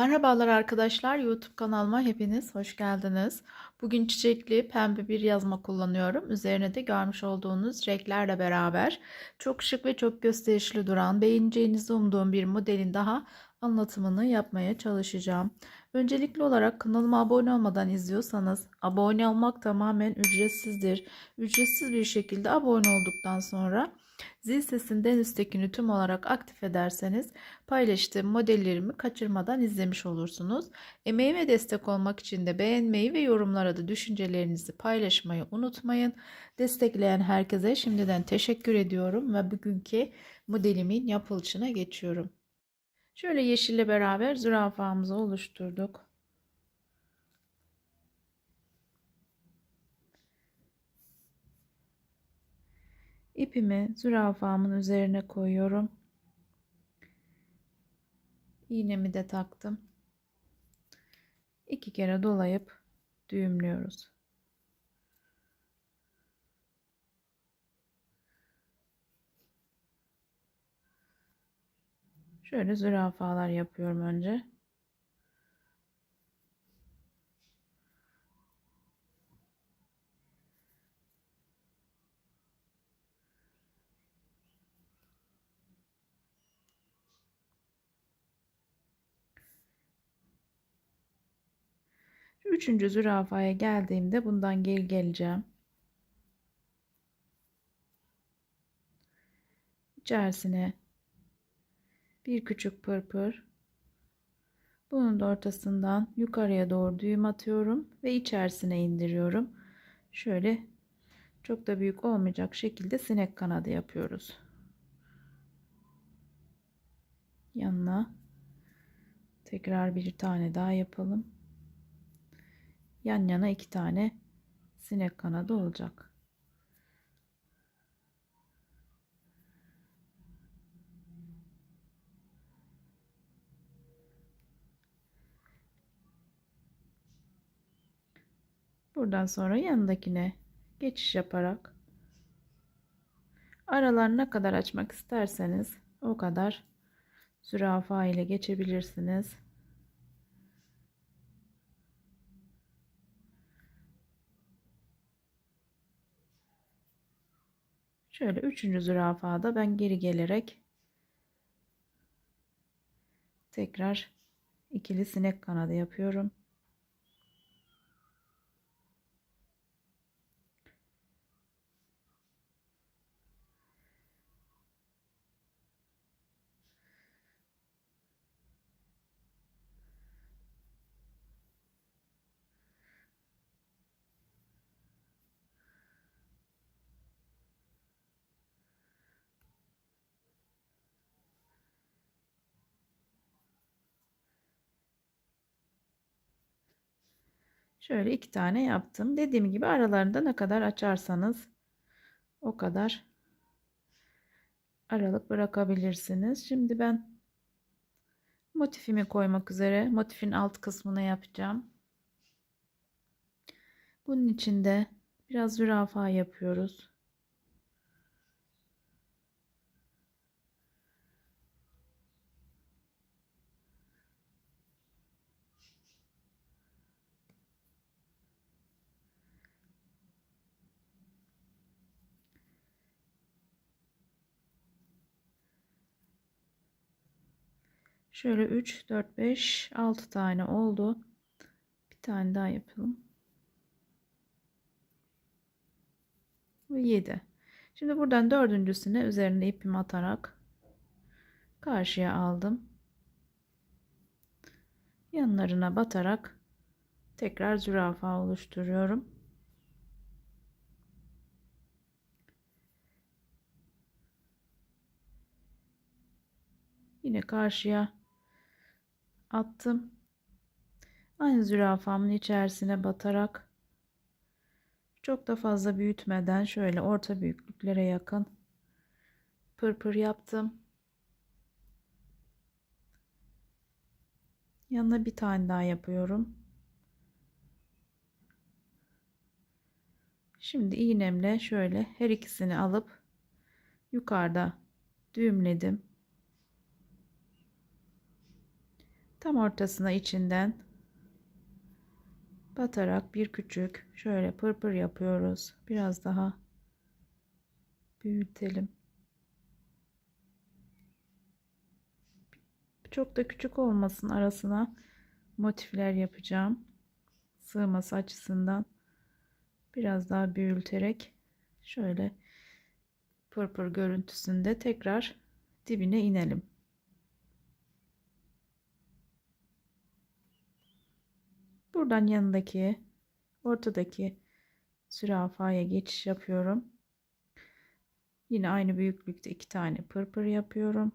Merhabalar arkadaşlar, YouTube kanalıma hepiniz hoş geldiniz. Bugün çiçekli pembe bir yazma kullanıyorum. Üzerine de görmüş olduğunuz renklerle beraber çok şık ve çok gösterişli duran, beğeneceğinizi umduğum bir modelin daha anlatımını yapmaya çalışacağım. Öncelikli olarak kanalıma abone olmadan izliyorsanız abone olmak tamamen ücretsizdir. Ücretsiz bir şekilde abone olduktan sonra Zil sesinden üsttekini tüm olarak aktif ederseniz paylaştığım modellerimi kaçırmadan izlemiş olursunuz. Emeğime destek olmak için de beğenmeyi ve yorumlara da düşüncelerinizi paylaşmayı unutmayın. Destekleyen herkese şimdiden teşekkür ediyorum ve bugünkü modelimin yapılışına geçiyorum. Şöyle yeşille beraber zürafamızı oluşturduk. İpimi zürafamın üzerine koyuyorum. İğnemi de taktım. İki kere dolayıp düğümlüyoruz. Şöyle zürafalar yapıyorum önce. Üçüncü zürafaya geldiğimde bundan geri geleceğim. İçerisine bir küçük pırpır. Bunun da ortasından yukarıya doğru düğüm atıyorum ve içerisine indiriyorum. Şöyle çok da büyük olmayacak şekilde sinek kanadı yapıyoruz. Yanına tekrar bir tane daha yapalım yan yana iki tane sinek kanadı olacak. Buradan sonra yanındakine geçiş yaparak aralar ne kadar açmak isterseniz o kadar zürafa ile geçebilirsiniz. Şöyle üçüncü zürafada ben geri gelerek tekrar ikili sinek kanadı yapıyorum. Şöyle iki tane yaptım. Dediğim gibi aralarında ne kadar açarsanız o kadar aralık bırakabilirsiniz. Şimdi ben motifimi koymak üzere motifin alt kısmını yapacağım. Bunun için de biraz zürafa yapıyoruz. Şöyle 3, 4, 5, 6 tane oldu. Bir tane daha yapalım. Ve 7. Şimdi buradan dördüncüsüne üzerine ipimi atarak karşıya aldım. Yanlarına batarak tekrar zürafa oluşturuyorum. Yine karşıya attım. Aynı zürafamın içerisine batarak çok da fazla büyütmeden şöyle orta büyüklüklere yakın pırpır yaptım. Yanına bir tane daha yapıyorum. Şimdi iğnemle şöyle her ikisini alıp yukarıda düğümledim. Tam ortasına içinden batarak bir küçük şöyle pırpır yapıyoruz. Biraz daha büyütelim. Çok da küçük olmasın arasına motifler yapacağım. Sığması açısından biraz daha büyüterek şöyle pırpır görüntüsünde tekrar dibine inelim. Buradan yanındaki ortadaki zürafaya geçiş yapıyorum. Yine aynı büyüklükte iki tane pırpır yapıyorum.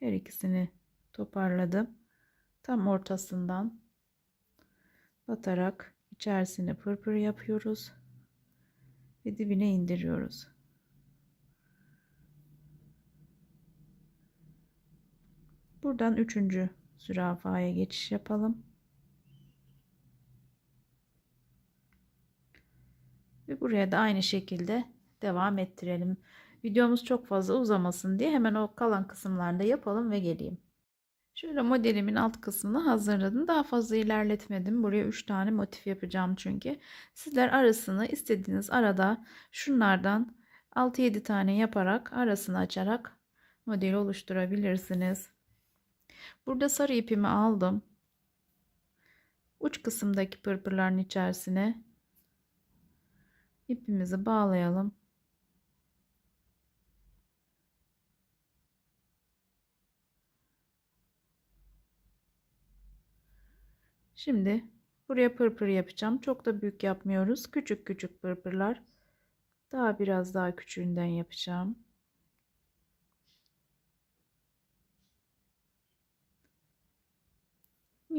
Her ikisini toparladım. Tam ortasından batarak içerisine pırpır yapıyoruz ve dibine indiriyoruz. Buradan üçüncü zürafaya geçiş yapalım. Ve buraya da aynı şekilde devam ettirelim. Videomuz çok fazla uzamasın diye hemen o kalan kısımlarda yapalım ve geleyim. Şöyle modelimin alt kısmını hazırladım. Daha fazla ilerletmedim. Buraya 3 tane motif yapacağım çünkü. Sizler arasını istediğiniz arada şunlardan 6-7 tane yaparak arasını açarak modeli oluşturabilirsiniz. Burada sarı ipimi aldım. Uç kısımdaki pırpırların içerisine ipimizi bağlayalım. Şimdi buraya pırpır yapacağım. Çok da büyük yapmıyoruz. Küçük küçük pırpırlar. Daha biraz daha küçüğünden yapacağım.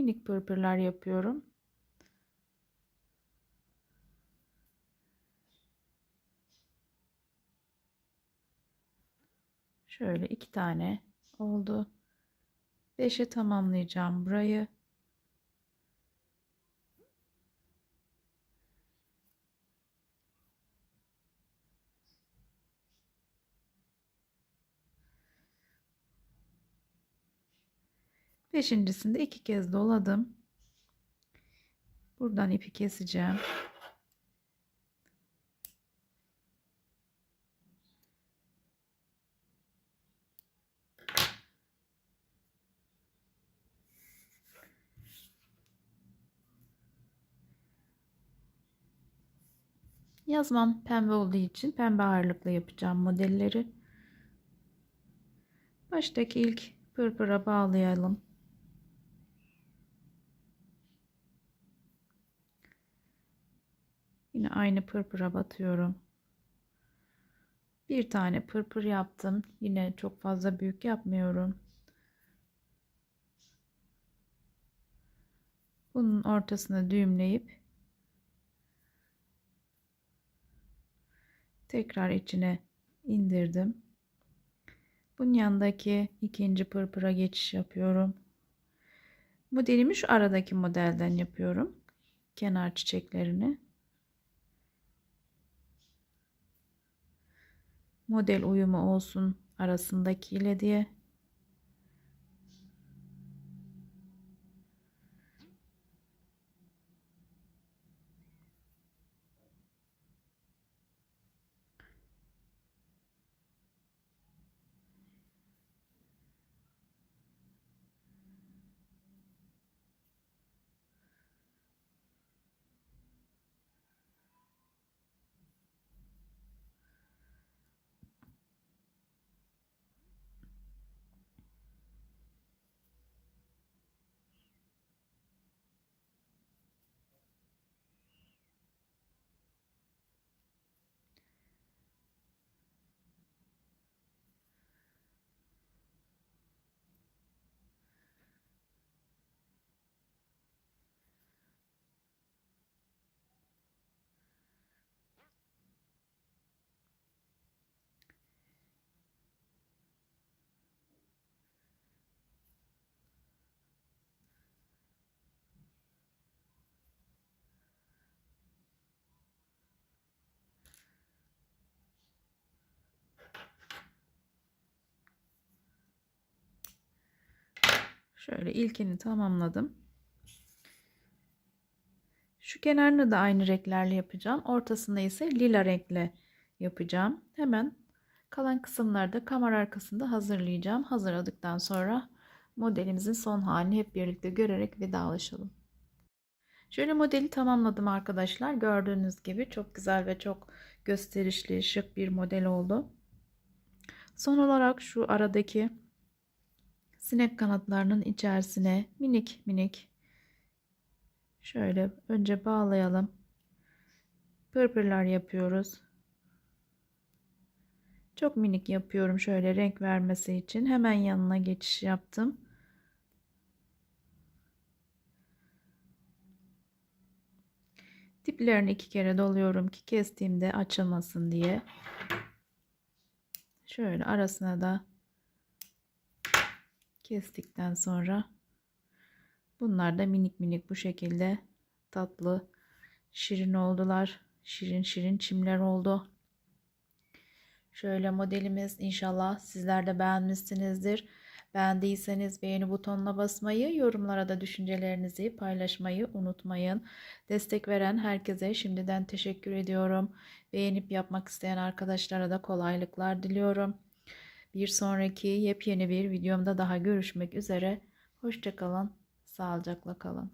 Minik pırpırlar yapıyorum. Şöyle iki tane oldu. Beşe tamamlayacağım burayı. Beşincisinde iki kez doladım. Buradan ipi keseceğim. Yazmam pembe olduğu için pembe ağırlıklı yapacağım modelleri. Baştaki ilk pırpıra bağlayalım. Yine aynı pırpıra batıyorum. Bir tane pırpır yaptım. Yine çok fazla büyük yapmıyorum. Bunun ortasına düğümleyip tekrar içine indirdim. Bunun yanındaki ikinci pırpıra geçiş yapıyorum. Modelimi şu aradaki modelden yapıyorum. Kenar çiçeklerini. Model uyumu olsun arasındakiyle diye. Şöyle ilkini tamamladım. Şu kenarını da aynı renklerle yapacağım. Ortasında ise lila renkle yapacağım. Hemen kalan kısımlarda kamera arkasında hazırlayacağım. Hazırladıktan sonra modelimizin son halini hep birlikte görerek vedalaşalım. Şöyle modeli tamamladım arkadaşlar. Gördüğünüz gibi çok güzel ve çok gösterişli, şık bir model oldu. Son olarak şu aradaki sinek kanatlarının içerisine minik minik şöyle önce bağlayalım. Pırpırlar yapıyoruz. Çok minik yapıyorum şöyle renk vermesi için. Hemen yanına geçiş yaptım. Diplerini iki kere doluyorum ki kestiğimde açılmasın diye. Şöyle arasına da kestikten sonra bunlar da minik minik bu şekilde tatlı şirin oldular. Şirin şirin çimler oldu. Şöyle modelimiz inşallah sizler de beğenmişsinizdir. Beğendiyseniz beğeni butonuna basmayı, yorumlara da düşüncelerinizi paylaşmayı unutmayın. Destek veren herkese şimdiden teşekkür ediyorum. Beğenip yapmak isteyen arkadaşlara da kolaylıklar diliyorum. Bir sonraki yepyeni bir videomda daha görüşmek üzere. Hoşçakalın, sağlıcakla kalın.